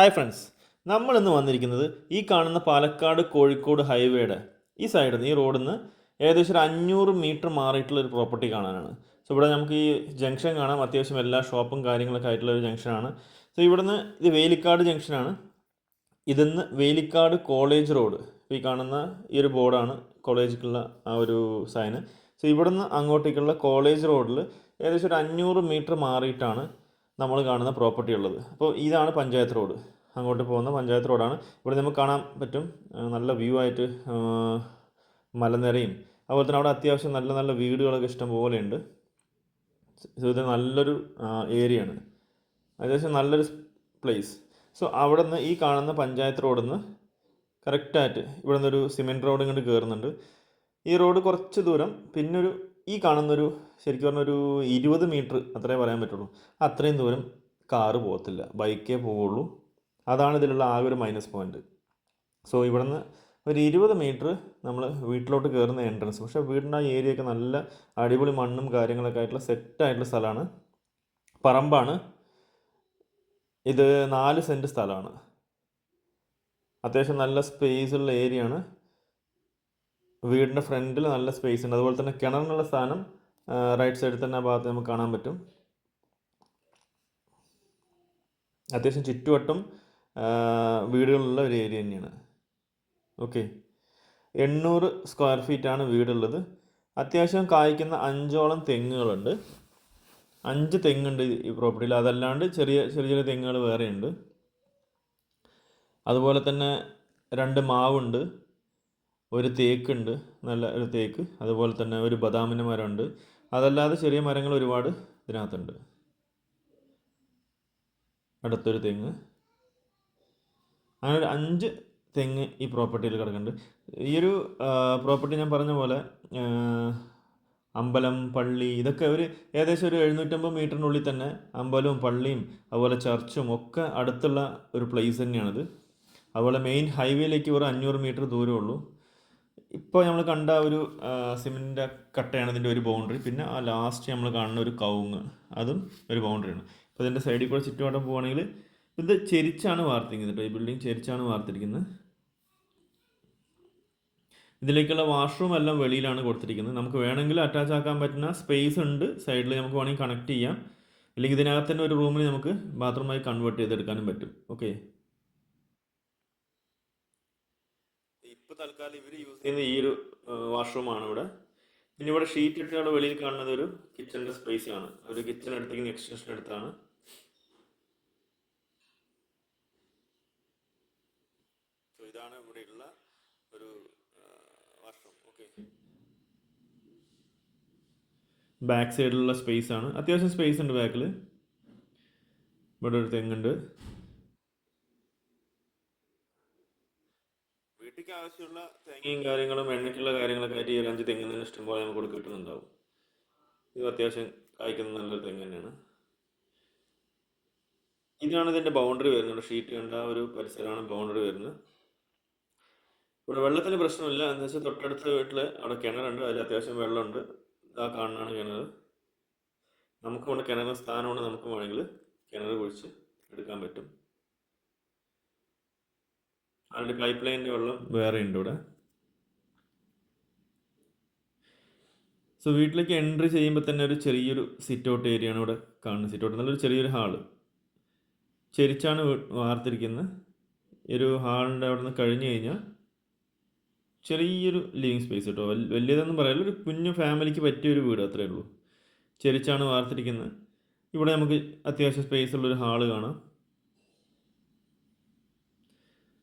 Hi friends നമ്മൾ ഇന്ന് വന്നിരിക്കുന്നത് ഈ കാണുന്ന പാലക്കാട് കോഴിക്കോട് ഹൈവേയുടെ ഈ സൈഡിൽ നിന്ന് ഈ റോഡിൽ നിന്ന് ഏകദേശം ഒരു അഞ്ഞൂറ് മീറ്റർ മാറിയിട്ടുള്ള ഒരു പ്രോപ്പർട്ടി കാണാനാണ്. സോ ഇവിടെ നമുക്ക് ഈ ജംഗ്ഷൻ കാണാം. അത്യാവശ്യം എല്ലാ ഷോപ്പും കാര്യങ്ങളൊക്കെ ആയിട്ടുള്ള ഒരു ജംഗ്ഷനാണ് സോ ഇവിടുന്ന് ഇത് വേലിക്കാട് ജംഗ്ഷനാണ് ഇതിന്ന് വേലിക്കാട് കോളേജ് റോഡ് ഈ കാണുന്ന ഈ ഒരു ബോർഡാണ് കോളേജിലേക്കുള്ള ആ ഒരു സൈന് സോ ഇവിടുന്ന് അങ്ങോട്ടേക്കുള്ള കോളേജ് റോഡിൽ ഏകദേശം ഒരു അഞ്ഞൂറ് മീറ്റർ മാറിയിട്ടാണ് നമ്മൾ കാണുന്ന പ്രോപ്പർട്ടി ഉള്ളത്. അപ്പോൾ ഇതാണ് പഞ്ചായത്ത് റോഡ് അങ്ങോട്ട് പോകുന്ന പഞ്ചായത്ത് റോഡാണ് ഇവിടെ നമുക്ക് കാണാൻ പറ്റും നല്ല വ്യൂ ആയിട്ട് മലനിരയും. അതുപോലെ തന്നെ അവിടെ അത്യാവശ്യം നല്ല നല്ല വീടുകളൊക്കെ ഇഷ്ടം പോലെ ഉണ്ട് സോ ഇത് നല്ലൊരു ഏരിയയാണ് അത്യാവശ്യം നല്ലൊരു പ്ലേസ് സോ അവിടെ നിന്ന് ഈ കാണുന്ന പഞ്ചായത്ത് റോഡിൽ നിന്ന് കറക്റ്റായിട്ട് ഇവിടെ നിന്നൊരു സിമെന്റ് റോഡ് ഇങ്ങോട്ട് കയറുന്നുണ്ട് ഈ റോഡ് കുറച്ച് ദൂരം പിന്നൊരു ഈ കാണുന്നൊരു ശരിക്കും പറഞ്ഞൊരു ഇരുപത് മീറ്റർ അത്രേ പറയാൻ പറ്റുള്ളൂ. അത്രയും ദൂരം കാറ് പോകത്തില്ല. ബൈക്കേ പോവുള്ളൂ. അതാണ് ഇതിലുള്ള ആകെ ഒരു മൈനസ് പോയിന്റ് സോ ഇവിടെ നിന്ന് ഒരു ഇരുപത് മീറ്റർ നമ്മൾ വീട്ടിലോട്ട് കയറുന്ന എൻട്രൻസ് പക്ഷേ വീടിന്റെ ആ ഏരിയയൊക്കെ നല്ല അടിപൊളി മണ്ണും കാര്യങ്ങളൊക്കെ ആയിട്ടുള്ള സെറ്റായിട്ടുള്ള സ്ഥലമാണ്. പറമ്പാണ്. ഇത് നാല് സെന്റ് സ്ഥലമാണ്. അത്യാവശ്യം നല്ല സ്പേസ് ഉള്ള ഏരിയ ആണ്. വീടിന്റെ ഫ്രണ്ടിൽ നല്ല സ്പേസ് ഉണ്ട്. അതുപോലെ തന്നെ കിണറിനുള്ള സ്ഥാനം റൈറ്റ് സൈഡിൽ തന്നെ ആ ഭാഗത്ത് നമുക്ക് കാണാൻ പറ്റും. അത്യാവശ്യം ചുറ്റുവട്ടം വീടുകളുള്ള ഒരു ഏരിയ തന്നെയാണ്. ഓക്കെ എണ്ണൂറ് സ്ക്വയർ ഫീറ്റാണ് വീടുള്ളത്. അത്യാവശ്യം കായ്ക്കുന്ന അഞ്ചോളം തെങ്ങുകളുണ്ട്. അഞ്ച് തെങ്ങുണ്ട് ഈ പ്രോപ്പർട്ടിയിൽ അതല്ലാണ്ട് ചെറിയ ചെറിയ ചെറിയ തെങ്ങുകൾ വേറെയുണ്ട്. അതുപോലെ തന്നെ രണ്ട് മാവുണ്ട്. ഒരു തേക്കുണ്ട് നല്ല ഒരു തേക്ക്. അതുപോലെ തന്നെ ഒരു ബദാമിന്റെ മരമുണ്ട്. അതല്ലാതെ ചെറിയ മരങ്ങൾ ഒരുപാട് ഇതിനകത്തുണ്ട്. അടുത്തൊരു തെങ്ങ്. അങ്ങനെ ഒരു അഞ്ച് തെങ്ങ് ഈ പ്രോപ്പർട്ടിയിൽ കിടക്കുന്നുണ്ട്. ഈ ഒരു പ്രോപ്പർട്ടി ഞാൻ പറഞ്ഞ പോലെ അമ്പലം പള്ളി ഇതൊക്കെ ഒരു ഏകദേശം ഒരു എഴുന്നൂറ്റമ്പത് മീറ്ററിനുള്ളിൽ തന്നെ അമ്പലവും പള്ളിയും അതുപോലെ ചർച്ചും ഒക്കെ അടുത്തുള്ള ഒരു പ്ലേസ് തന്നെയാണിത്. അതുപോലെ മെയിൻ ഹൈവേയിലേക്ക് ഒരു അഞ്ഞൂറ് മീറ്റർ ദൂരമേ ഉള്ളൂ. ഇപ്പോൾ നമ്മൾ കണ്ട ഒരു സിമെന്റിന്റെ കട്ടയാണ് ഇതിന്റെ ഒരു ബൗണ്ടറി പിന്നെ ആ ലാസ്റ്റ് നമ്മൾ കാണുന്ന ഒരു കവുങ്ങ്. അതും ഒരു ബൗണ്ടറിയാണ് അപ്പോൾ ഇതിന്റെ സൈഡിൽ കൂടെ ചുറ്റുപാടം പോവുകയാണെങ്കിൽ ഇത് ചെരിച്ചാണ് വാർത്തിരിക്കുന്നത് കേട്ടോ. ഈ ബിൽഡിംഗ് ചെരിച്ചാണ് വാർത്തിരിക്കുന്നത്. ഇതിലേക്കുള്ള വാഷ്റൂം എല്ലാം വെളിയിലാണ് കൊടുത്തിരിക്കുന്നത്. നമുക്ക് വേണമെങ്കിൽ അറ്റാച്ച് ആക്കാൻ പറ്റുന്ന സ്പേസ് ഉണ്ട്. സൈഡിൽ നമുക്ക് വേണമെങ്കിൽ കണക്ട് ചെയ്യാം. അല്ലെങ്കിൽ ഇതിനകത്ത് തന്നെ ഒരു റൂമിൽ നമുക്ക് ബാത്റൂമായി കൺവേർട്ട് ചെയ്തെടുക്കാനും പറ്റും. ഓക്കെ ഇപ്പോൾ തൽക്കാലം ഇവർ യൂസ് ചെയ്യുന്ന ഈ ഒരു വാഷ്റൂമാണ് ഇവിടെ. പിന്നെ ഇവിടെ ഷീറ്റ് ഇട്ടിട്ട് അവിടെ വെളിയിൽ കാണുന്നത് ഒരു കിച്ചണിന്റെ സ്പേസ് ആണ്. ഒരു കിച്ചൺ എടുത്തേക്കുന്ന എക്സ്റ്റൻഷൻ എടുത്താണ്. ഇതാണ് ഇവിടെയുള്ള ഒരു വാഷ്റൂം ഓക്കെ ബാക്ക് സൈഡിലുള്ള സ്പേസ് ആണ്. അത്യാവശ്യം സ്പേസ് ഉണ്ട് ബാക്കിൽ ഇവിടെ ഒരു തെങ്ങുണ്ട്. വീട്ടിലേക്ക് ആവശ്യമുള്ള തേങ്ങയും കാര്യങ്ങളും എണ്ണയ്ക്കുള്ള കാര്യങ്ങളൊക്കെ ആയിട്ട് ഈ ഒരു അഞ്ച് തെങ്ങിൽ നിന്ന് ഇഷ്ടംപോലെ നമുക്ക് ഇവിടെ കിട്ടുന്നുണ്ടാവും. ഇത് അത്യാവശ്യം കായ്ക്കുന്ന നല്ലൊരു തെങ്ങ് തന്നെയാണ്. ഇതിനാണ് ഇതിന്റെ ബൗണ്ടറി വരുന്നത്. ഷീറ്റ് കണ്ട ഒരു പരിസരമാണ് ബൗണ്ടറി വരുന്നത്. ഇവിടെ വെള്ളത്തിന് പ്രശ്നമില്ല. എന്ന് വെച്ചാൽ തൊട്ടടുത്ത വീട്ടിൽ അവിടെ കിണറുണ്ട്. അതിൽ അത്യാവശ്യം വെള്ളമുണ്ട്. ആ കാണാനാണ് കിണർ നമുക്ക് ഇവിടെ കിണറിന് സ്ഥാനമാണ് നമുക്ക് വേണമെങ്കിൽ കിണർ കുഴിച്ച് എടുക്കാൻ പറ്റും. അതിന്റെ പൈപ്പ് ലൈനിന്റെ വെള്ളം വേറെ ഉണ്ട് ഇവിടെ. സോ വീട്ടിലേക്ക് എൻട്രി ചെയ്യുമ്പോൾ തന്നെ ഒരു ചെറിയൊരു സിറ്റ് ഔട്ട് ഏരിയ ആണ് ഇവിടെ കാണുന്നത്. സിറ്റ് ഔട്ട് നല്ലൊരു ചെറിയൊരു ഹാൾ ചെരിച്ചാണ് വാർത്തിരിക്കുന്നത്. ഒരു ഹാളിന്റെ അവിടെ നിന്ന് കഴിഞ്ഞു കഴിഞ്ഞാൽ ചെറിയൊരു ലിവിങ് സ്പേസ് കേട്ടോ. വലിയതെന്ന് പറയാനില്ല ഒരു കുഞ്ഞു ഫാമിലിക്ക് പറ്റിയ ഒരു വീട് അത്രയേ ഉള്ളൂ. ചെരിച്ചാണ് വാർത്തിരിക്കുന്നത്. ഇവിടെ നമുക്ക് അത്യാവശ്യം സ്പേസ് ഉള്ളൊരു ഹാൾ കാണാം.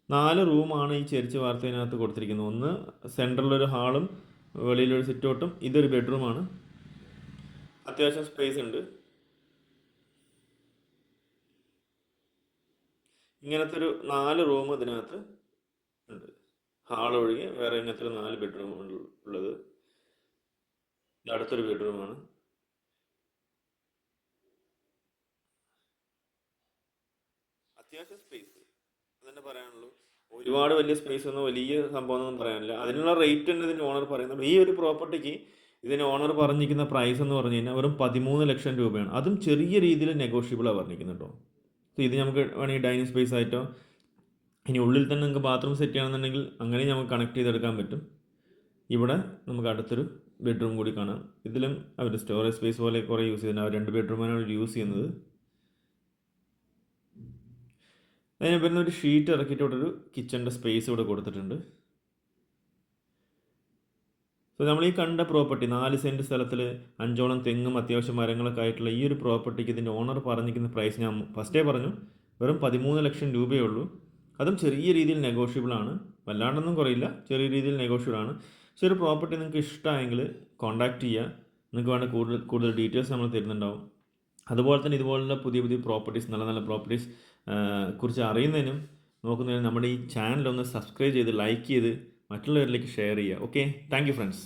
നാല് റൂമാണ് ഈ ചെരിച്ച് വാർത്തയിനകത്ത് കൊടുത്തിരിക്കുന്നത്. ഒന്ന് സെൻട്രലൊരു ഹാളും വെളിയിലൊരു സിറ്റ് ഔട്ടും ഇതൊരു ബെഡ്റൂമാണ്. അത്യാവശ്യം സ്പേസ് ഉണ്ട്. ഇങ്ങനത്തെ ഒരു നാല് റൂം ഇതിനകത്ത് ഉണ്ട്. ഹാൾ ഒഴികെ വേറെ ഇങ്ങനത്തെ ഒരു നാല് ബെഡ്റൂം ഉള്ളത്. അടുത്തൊരു ബെഡ്റൂമാണ്. അത്യാവശ്യം സ്പേസ് അതന്നെ പറയാനുള്ളൂ. ഒരുപാട് വലിയ സ്പേസ് ഒന്നും വലിയ സംഭവം ഒന്നും പറയാനില്ല. അതിനുള്ള റേറ്റ് തന്നെ ഇതിന് ഓണർ പറയുന്നത് ഈ ഒരു പ്രോപ്പർട്ടിക്ക് ഇതിന് ഓണർ പറഞ്ഞിരിക്കുന്ന പ്രൈസ് എന്ന് പറഞ്ഞു കഴിഞ്ഞാൽ വെറും പതിമൂന്ന് ലക്ഷം രൂപയാണ്. അതും ചെറിയ രീതിയിൽ നെഗോഷ്യബിളാണ് പറഞ്ഞിരിക്കുന്നത് കേട്ടോ. സോ ഇത് നമുക്ക് വേണമെങ്കിൽ ഡൈനിങ് സ്പേസ് ആയിട്ടോ ഇനി ഉള്ളിൽ തന്നെ നിങ്ങൾക്ക് ബാത്റൂം സെറ്റ് ചെയ്യണമെന്നുണ്ടെങ്കിൽ അങ്ങനെ നമുക്ക് കണക്ട് ചെയ്തെടുക്കാൻ പറ്റും. ഇവിടെ നമുക്ക് അടുത്തൊരു ബെഡ്റൂം കൂടി കാണാം. ഇതിലും അവർ സ്റ്റോറേജ് സ്പേസ് പോലെ കുറേ യൂസ് ചെയ്യുന്നുണ്ട്. അവർ രണ്ട് ബെഡ്റൂമാണ് അവർ യൂസ് ചെയ്യുന്നത്. അതിന് വരുന്ന ഒരു ഷീറ്റ് ഇറക്കിയിട്ട് ഇവിടെ ഒരു കിച്ചന്റെ സ്പേസ് ഇവിടെ കൊടുത്തിട്ടുണ്ട്. സോ നമ്മൾ ഈ കണ്ട പ്രോപ്പർട്ടി നാല് സെന്റ് സ്ഥലത്തിൽ അഞ്ചോളം തെങ്ങും അത്യാവശ്യം മരങ്ങളൊക്കെ ആയിട്ടുള്ള ഈ ഒരു പ്രോപ്പർട്ടിക്ക് ഇതിന്റെ ഓണർ പറഞ്ഞിരിക്കുന്ന പ്രൈസ് ഞാൻ ഫസ്റ്റേ പറഞ്ഞു. വെറും പതിമൂന്ന് ലക്ഷം രൂപയേ ഉള്ളൂ. അതും ചെറിയ രീതിയിൽ നെഗോഷ്യബിൾ ആണ്. വല്ലാണ്ടൊന്നും കുറയില്ല. ചെറിയ രീതിയിൽ നെഗോഷ്യബിൾ ആണ്. സോ ഒരു പ്രോപ്പർട്ടി നിങ്ങൾക്ക് ഇഷ്ടമായെങ്കിൽ കോൺടാക്റ്റ് ചെയ്യുക. നിങ്ങൾക്ക് വേണ്ട കൂടുതൽ കൂടുതൽ ഡീറ്റെയിൽസ് നമ്മൾ തരുന്നുണ്ടാവും. അതുപോലെ തന്നെ ഇതുപോലുള്ള പുതിയ പുതിയ പ്രോപ്പർട്ടീസ് നല്ല നല്ല പ്രോപ്പർട്ടീസ് കുറിച്ച് അറിയുന്നതിനും നോക്കുന്നതിനും നമ്മുടെ ഈ ചാനൽ ഒന്ന് സബ്സ്ക്രൈബ് ചെയ്ത് ലൈക്ക് ചെയ്ത് മറ്റുള്ളവരിലേക്ക് ഷെയർ ചെയ്യുക. Okay thank friends